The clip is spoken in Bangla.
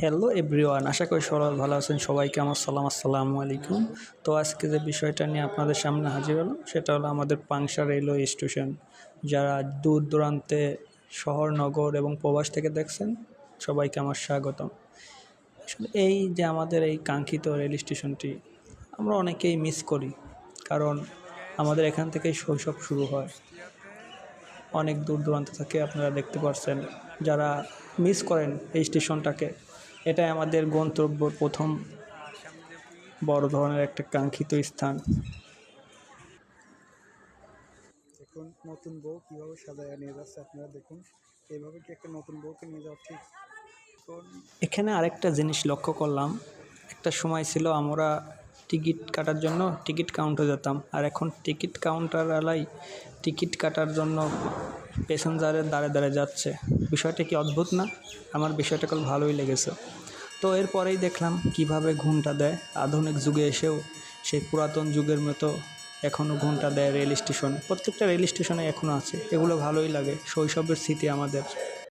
হ্যালো এভরিওয়ান আশা করি সবাই ভালো আছেন। সবাইকে আমার সালাম, আসসালামু আলাইকুম। তো আজকে যে বিষয়টা নিয়ে আপনাদের সামনে হাজির হলাম, সেটা হলো আমাদের পাংশা রেলওয়ে স্টেশন। যারা দূর দূরান্তে শহর, নগর এবং প্রবাস থেকে দেখছেন, সবাইকে আমার স্বাগতম। আসলে এই যে আমাদের এই কাঙ্ক্ষিত রেল স্টেশনটি, আমরা অনেকেই মিস করি। কারণ আমাদের এখান থেকেই শৈশব শুরু হয়। অনেক দূর দূরান্ত থেকে আপনারা দেখতে পাচ্ছেন যারা মিস করেন এই স্টেশনটাকে। এটাই আমাদের গন্তব্য প্রথম বড় ধরনের একটা কাঙ্ক্ষিত স্থান। দেখুন নতুন বউ কীভাবে সাজায় নিয়ে যাচ্ছে আপনারা দেখুন। এইভাবে কি একটা নতুন বউকে নিয়ে যাওয়া ঠিক? তো এখানে আরেকটা জিনিস লক্ষ্য করলাম। একটা সময় ছিল আমরা টিকিট কাটার জন্য টিকিট কাউন্টার যেতাম। আর এখন টিকিট কাউন্টারওয়ালাই টিকিট কাটার জন্য প্যাসেঞ্জারের দাঁড়ে দাঁড়ে যাচ্ছে। বিষয়টা কি অদ্ভুত না? আমার বিষয়টা খুব ভালোই লেগেছে। তো এরপরেই দেখলাম কীভাবে ঘুমটা দেয়। আধুনিক যুগে এসেও সেই পুরাতন যুগের মতো এখনও ঘুমটা দেয় রেল স্টেশন। প্রত্যেকটা রেল স্টেশনে এখনও আছে। এগুলো ভালোই লাগে। শৈশবের স্মৃতি আমাদের।